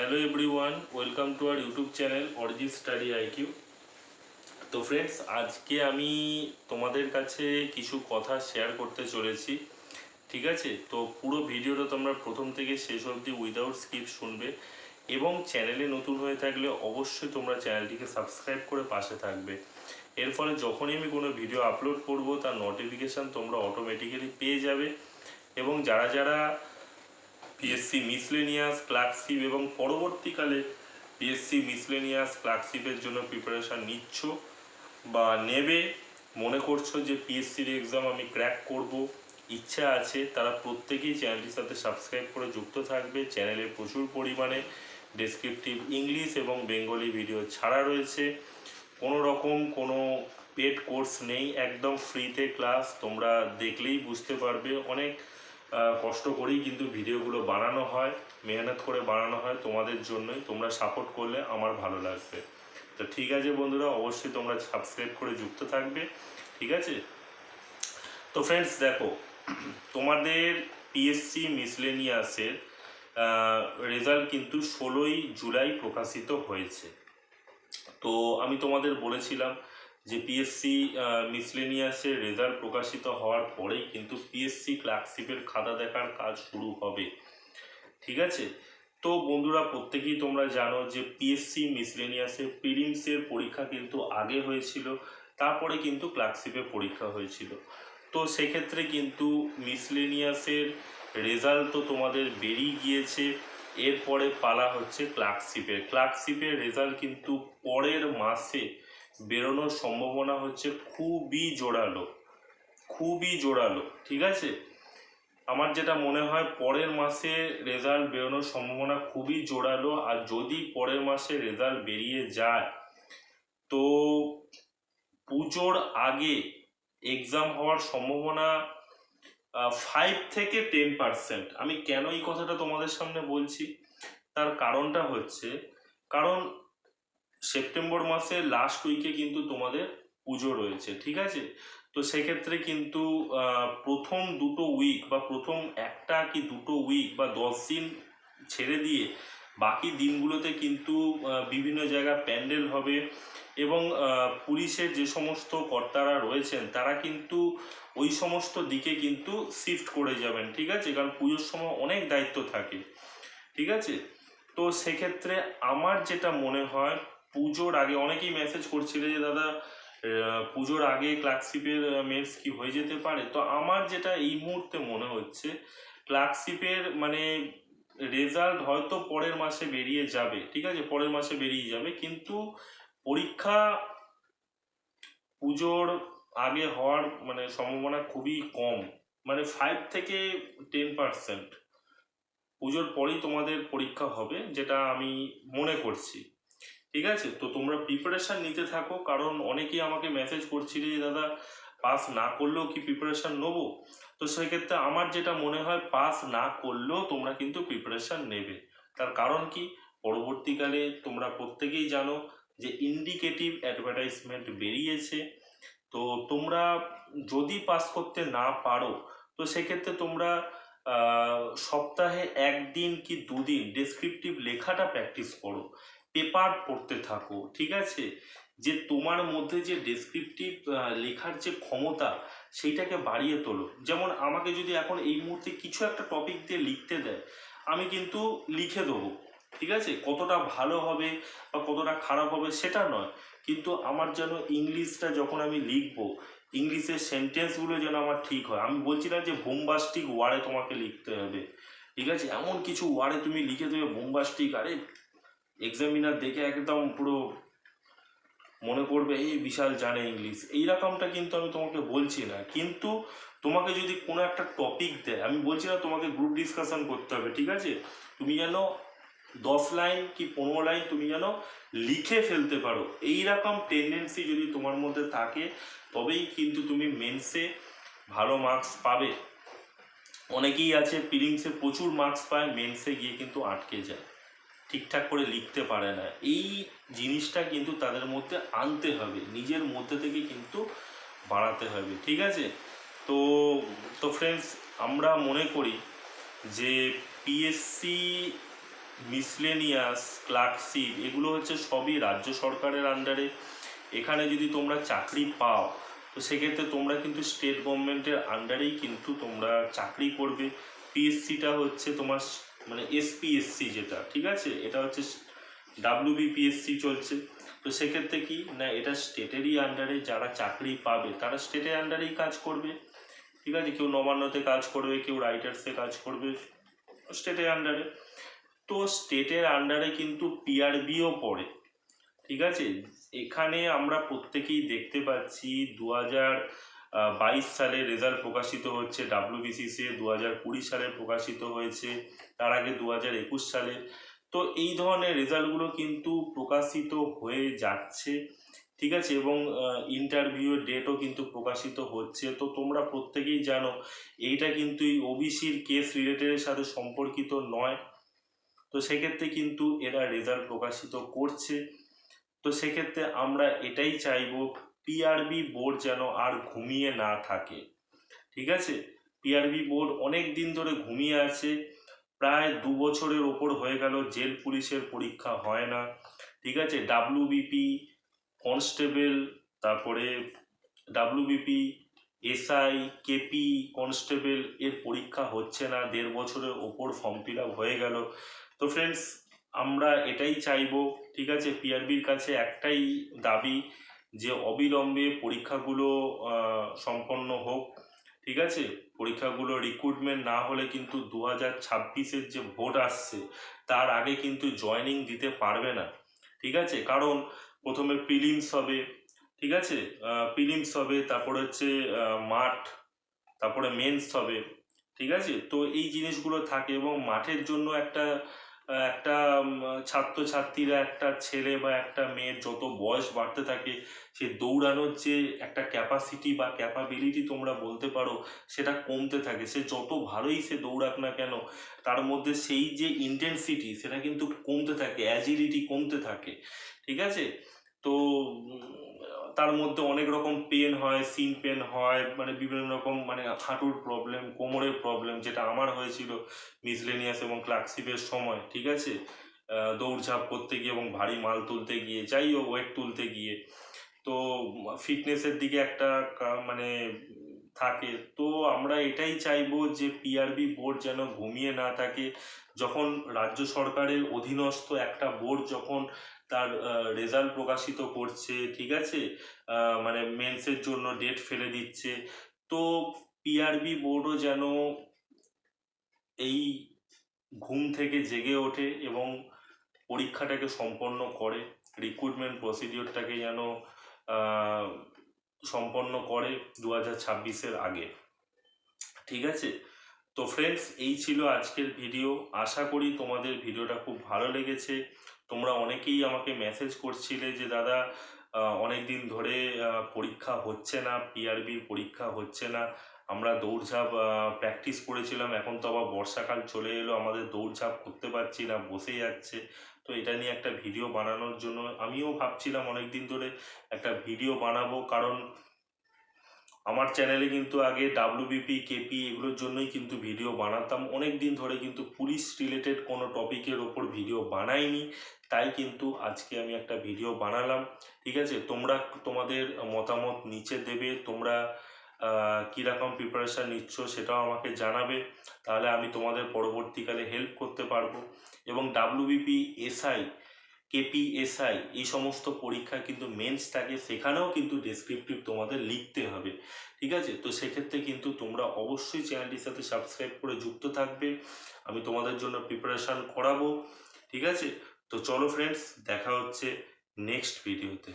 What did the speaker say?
Hello everyone welcome to our YouTube channel Arijit study IQ তো friends আজকে আমি তোমাদের কাছে কিছু কথা শেয়ার করতে চলেছি, ঠিক আছে? তো পুরো ভিডিওটা তোমরা প্রথম থেকে শেষ অবধি উইদাউট স্কিপ শুনবে এবং চ্যানেলে নতুন হয়ে থাকলে অবশ্যই তোমরা চ্যানেলটিকে সাবস্ক্রাইব করে পাশে থাকবে। এর ফলে যখনই আমি কোনো ভিডিও আপলোড করব, তার নোটিফিকেশান তোমরা অটোমেটিক্যালি পেয়ে যাবে এবং যারা যারা পিএসসি মিসলেনিয়াস ক্লার্কশিপ এবং পরবর্তীকালে পিএসসি মিসলেনিয়াস ক্লার্কশিপের জন্য প্রিপারেশান নিচ্ছ বা নেবে। মনে করছ যে পিএসসির এক্সাম আমি ক্র্যাক করব। ইচ্ছা আছে, তারা প্রত্যেকেই চ্যানেলটির সাথে সাবস্ক্রাইব করে যুক্ত থাকবে। চ্যানেলে প্রচুর পরিমাণে ডেসক্রিপটিভ ইংলিশ এবং বেঙ্গলি ভিডিও ছাড়া রয়েছে। কোনো রকম কোনো পেড কোর্স নেই, একদম ফ্রিতে ক্লাস তোমরা দেখলেই বুঝতে পারবে। অনেক কষ্ট করেই কিন্তু ভিডিওগুলো বানানো হয়, মেহনত করে বানানো হয় তোমাদের জন্যই। তোমরা সাপোর্ট করলে আমার ভালো লাগবে। তো ঠিক আছে বন্ধুরা, অবশ্যই তোমরা সাবস্ক্রাইব করে যুক্ত থাকবে, ঠিক আছে? তো ফ্রেন্ডস দেখো, তোমাদের পিএসসি মিসলেনিয়াসের রেজাল্ট কিন্তু ষোলোই জুলাই প্রকাশিত হয়েছে। তো আমি তোমাদের বলেছিলাম যে পিএসসি মিসলেনিয়াসের রেজাল্ট প্রকাশিত হওয়ার পরেই কিন্তু পিএসসি ক্লার্কশিপের খাতা দেখার কাজ শুরু হবে। ঠিক আছে? তো বন্ধুরা, প্রত্যেকেই তোমরা জানো যে পিএসসি মিসলেনিয়াসের প্রিলিমসের পরীক্ষা কিন্তু আগে হয়েছিল, তারপরে কিন্তু ক্লার্কশিপের পরীক্ষা হয়েছিল। তো সেক্ষেত্রে কিন্তু মিসলেনিয়াসের রেজাল্ট তো তোমাদের বেরিয়ে গিয়েছে, এরপরে পালা হচ্ছে ক্লার্কশিপের ক্লার্কশিপের রেজাল্ট কিন্তু পরের মাসে বেরোনোর সম্ভাবনা হচ্ছে খুবই জোরালো খুবই জোরালো, ঠিক আছে? আমার যেটা মনে হয় পরের মাসে রেজাল্ট বেরোনোর সম্ভাবনা খুবই জোরালো, আর যদি পরের মাসে রেজাল্ট বেরিয়ে যায়, তো পুজোর আগে এক্সাম হওয়ার সম্ভাবনা ফাইভ থেকে টেন পার্সেন্ট আমি কেন এই কথাটা তোমাদের সামনে বলছি? তার কারণটা হচ্ছে, কারণ সেপ্টেম্বর মাসের লাস্ট উইকে কিন্তু তোমাদের পুজো রয়েছে, ঠিক আছে? তো সেক্ষেত্রে কিন্তু প্রথম দুটো উইক বা প্রথম একটা কি দুটো উইক বা দশ দিন ছেড়ে দিয়ে বাকি দিনগুলোতে কিন্তু বিভিন্ন জায়গায় প্যান্ডেল হবে এবং পুলিশের যে সমস্ত কর্তারা রয়েছেন, তারা কিন্তু ওই সমস্ত দিকে কিন্তু শিফট করে যাবেন, ঠিক আছে? কারণ পুজোর সময় অনেক দায়িত্ব থাকে, ঠিক আছে? তো সেক্ষেত্রে আমার যেটা মনে হয় পুজোর আগে অনেকেই মেসেজ করছিল যে, দাদা পুজোর আগে ক্লার্কশিপের মেন্স কি হয়ে যেতে পারে? তো আমার যেটা এই মুহূর্তে মনে হচ্ছে ক্লার্কশিপের মানে রেজাল্ট হয়তো পরের মাসে বেরিয়ে যাবে, ঠিক আছে? পরের মাসে বেরিয়ে যাবে, কিন্তু পরীক্ষা পুজোর আগে হওয়ার মানে সম্ভাবনা খুবই কম মানে ফাইভ থেকে টেন পার্সেন্ট পুজোর পরেই তোমাদের পরীক্ষা হবে, যেটা আমি মনে করছি। ঠিক আছে? তো তোমরা প্রিপারেশান নিতে থাকো, কারণ অনেকেই আমাকে মেসেজ করছিলে যে, দাদা পাস না করলেও কি প্রিপারেশান নেব? তো সেক্ষেত্রে আমার যেটা মনে হয় পাস না করলেও তোমরা কিন্তু প্রিপারেশান নেবে। তার কারণ কি? পরবর্তীকালে তোমরা প্রত্যেকেই জানো যে ইন্ডিকেটিভ অ্যাডভার্টাইজমেন্ট বেরিয়েছে। তো তোমরা যদি পাস করতে না পারো, তো সেক্ষেত্রে তোমরা সপ্তাহে একদিন কি দুদিন ডেসক্রিপটিভ লেখাটা প্র্যাকটিস করো। পেপার পড়তে থাকো, ঠিক আছে? যে তোমার মধ্যে যে ডেসক্রিপটিভ লেখার যে ক্ষমতা, সেইটাকে বাড়িয়ে তোলো। যেমন আমাকে যদি এখন এই মুহূর্তে কিছু একটা টপিক দিয়ে লিখতে দেয়, আমি কিন্তু লিখে দেবো, ঠিক আছে? কতটা ভালো হবে বা কতটা খারাপ হবে সেটা নয়। কিন্তু আমার যেন ইংলিশটা যখন আমি লিখব, ইংলিশের সেন্টেন্সগুলো যেন আমার ঠিক হয়। আমি বলছি না যে বোমবাস্টিক ওয়ার্ডে তোমাকে লিখতে হবে, ঠিক আছে? এমন কিছু ওয়ার্ডে তুমি লিখে দেবে বোমবাস্টিক আরে এক্সামিনার দেখে একদম পুরো মনে করবে এই বিশাল জানে ইংলিশ এই রকমটা কিন্তু আমি তোমাকে বলছি না। কিন্তু তোমাকে যদি কোনো একটা টপিক দেয়, আমি বলছি না তোমাকে গ্রুপ ডিসকাশন করতে হবে, ঠিক আছে? তুমি যেন দশ লাইন কি পনেরো লাইন তুমি যেন লিখে ফেলতে পারো। এই রকম টেন্ডেন্সি যদি তোমার মধ্যে থাকে, তবেই কিন্তু তুমি মেন্সে ভালো মার্কস পাবে। অনেকেই আছে প্রিলিমসে প্রচুর মার্কস পায় মেন্সে গিয়ে কিন্তু আটকে যায়। ঠিকঠাক করে লিখতে পারে না। এই জিনিসটা কিন্তু তাদের মধ্যে আনতে হবে। নিজের মধ্যে থেকে কিন্তু বাড়াতে হবে, ঠিক আছে? তো তো ফ্রেন্ডস আমরা মনে করি যে পিএসসি মিসলেনিয়াস ক্লার্কশিপ এগুলো হচ্ছে সবই রাজ্য সরকারের আন্ডারে এখানে যদি তোমরা চাকরি পাও, তো সেক্ষেত্রে তোমরা কিন্তু স্টেট গভর্নমেন্টের আন্ডারেই কিন্তু তোমরা চাকরি করবে। পিএসসিটা হচ্ছে তোমার মানে এসপিএসসি যেটা, ঠিক আছে? এটা হচ্ছে ডাব্লিউবিপিএসসি চলছে। তো সেক্ষেত্রে কি? না, এটা স্টেটেরই আন্ডারে যারা চাকরি পাবে, তারা স্টেটের আন্ডারেই কাজ করবে। ঠিক আছে? কেউ নবান্নতে কাজ করবে, কেউ রাইটার্সে কাজ করবে স্টেটের আন্ডারে তো স্টেটের আন্ডারে কিন্তু পিআরবিও পড়ে। ঠিক আছে? এখানে আমরা প্রত্যেকেই দেখতে পাচ্ছি দু হাজার বাইশ সালে রেজাল্ট প্রকাশিত হচ্ছে। ডাব্লিউবিসিসি দু হাজার কুড়ি সালে প্রকাশিত হয়েছে। তার আগে দু হাজার একুশ সালে। তো এই ধরনের রেজাল্টগুলো কিন্তু প্রকাশিত হয়ে যাচ্ছে। ঠিক আছে? এবং ইন্টারভিউ ডেটও কিন্তু প্রকাশিত হচ্ছে। তো তোমরা প্রত্যেকেই জানো, এইটা কিন্তু এই ওবিসির কেস রিলেটেডের সাথে সম্পর্কিত নয়। তো সেক্ষেত্রে কিন্তু এরা রেজাল্ট প্রকাশিত করছে। তো সেক্ষেত্রে আমরা এটাই চাইব পিআরবি বোর্ড যেন আর ঘুমিয়ে না থাকে। ঠিক আছে? পিআরবি বোর্ড অনেক দিন ধরে ঘুমিয়ে আছে। প্রায় দু বছরের ওপর হয়ে গেল, জেল পুলিশের পরীক্ষা হয় না। ঠিক আছে? ডাব্লিউবিপি কনস্টেবল তারপরে ডাব্লিউবিপি এসআই কেপি কনস্টেবল এর পরীক্ষা হচ্ছে না। দেড় বছরের ওপর ফর্ম ফিল আপ হয়ে গেল। তো ফ্রেন্ডস আমরা এটাই চাইব। ঠিক আছে? পিআরবির কাছে একটাই দাবি যে অবিলম্বে পরীক্ষাগুলো সম্পন্ন হোক, ঠিক আছে? পরীক্ষাগুলো রিক্রুটমেন্ট না হলে কিন্তু দু হাজার ছাব্বিশের যে ভোট আসছে, তার আগে কিন্তু জয়নিং দিতে পারবে না, ঠিক আছে? কারণ প্রথমে প্রিলিমস হবে, ঠিক আছে? প্রিলিমস হবে, তারপরে হচ্ছে মাঠ, তারপরে মেন্স হবে, ঠিক আছে? তো এই জিনিসগুলো থাকে এবং মাঠের জন্য একটা একটা ছাত্রছাত্রীরা, একটা ছেলে বা একটা মেয়ের যত বয়স বাড়তে থাকে, সে দৌড়ানোর যে একটা ক্যাপাসিটি বা ক্যাপাবিলিটি তোমরা বলতে পারো, সেটা কমতে থাকে। সে যত ভালোই সে দৌড়াক না কেন, তার মধ্যে সেই যে ইন্টেন্সিটি সেটা কিন্তু কমতে থাকে অ্যাজিলিটি কমতে থাকে। ঠিক আছে? তো তার মধ্যে অনেক রকম পেন হয় সিন পেন হয় মানে বিভিন্ন রকম মানে হাঁটুর প্রবলেম কোমরের প্রবলেম যেটা আমার হয়েছিল মিসলেনিয়াস এবং ক্লার্কশিপের সময়, ঠিক আছে? দৌড়ঝাঁপ করতে গিয়ে এবং ভারী মাল তুলতে গিয়ে, যাই হোক ওয়েট তুলতে গিয়ে। তো ফিটনেসের দিকে একটা মানে থাকে। তো আমরা এটাই চাইব যে পিআরবি বোর্ড যেন ঘুমিয়ে না থাকে। যখন রাজ্য সরকারের অধীনস্থ একটা বোর্ড যখন তার রেজাল্ট প্রকাশিত করছে, ঠিক আছে? মানে মেন্সের জন্য ডেট ফেলে দিচ্ছে। তো পিআরবি বোর্ডও যেন এই ঘুম থেকে জেগে ওঠে এবং পরীক্ষাটাকে সম্পন্ন করে। রিক্রুটমেন্ট প্রসিডিওরটাকে যেন সম্পন্ন করে দু হাজার ছাব্বিশের আগে। ঠিক আছে? তো ফ্রেন্ডস এই ছিল আজকের ভিডিও আশা করি তোমাদের ভিডিওটা খুব ভালো লেগেছে। তোমরা অনেকেই আমাকে মেসেজ করছিলে যে, দাদা অনেক দিন ধরে পরীক্ষা হচ্ছে না পিআরবির পরীক্ষা হচ্ছে না। আমরা দৌড়ঝাঁপ প্র্যাকটিস করেছিলাম। এখন তো আবার বর্ষাকাল চলে এলো। আমাদের দৌড়ঝাঁপ করতে পারছি না, বসে যাচ্ছে। তো এটা নিয়ে একটা ভিডিও বানানোর জন্য আমিও ভাবছিলাম অনেক দিন ধরে একটা ভিডিও বানাবো। কারণ আমার চ্যানেলে কিন্তু আগে ডাব্লিউবিপি কেপি এগুলোর জন্যই কিন্তু ভিডিও বানাতাম। অনেক দিন ধরে কিন্তু পুলিশ রিলেটেড কোনো টপিকের ওপর ভিডিও বানাইনি। তাই কিন্তু আজকে আমি একটা ভিডিও বানালাম। ঠিক আছে? তোমরা তোমাদের মতামত নিচে দেবে। তোমরা কীরকম প্রিপারেশান নিচ্ছ সেটাও আমাকে জানাবে। তাহলে আমি তোমাদের পরবর্তীকালে হেল্প করতে পারব। এবং ডাব্লিউবিপি এসআই কেপিএসআই এই সমস্ত পরীক্ষা কিন্তু মেন্স থাকে সেখানেও কিন্তু ডেসক্রিপটিভ তোমাদের লিখতে হবে। ঠিক আছে? তো সেক্ষেত্রে কিন্তু তোমরা অবশ্যই চ্যানেলটির সাথে সাবস্ক্রাইব করে যুক্ত থাকবে। আমি তোমাদের জন্য প্রিপারেশান করাবো। ঠিক আছে? তো চলো ফ্রেন্ডস দেখা হচ্ছে নেক্সট ভিডিওতে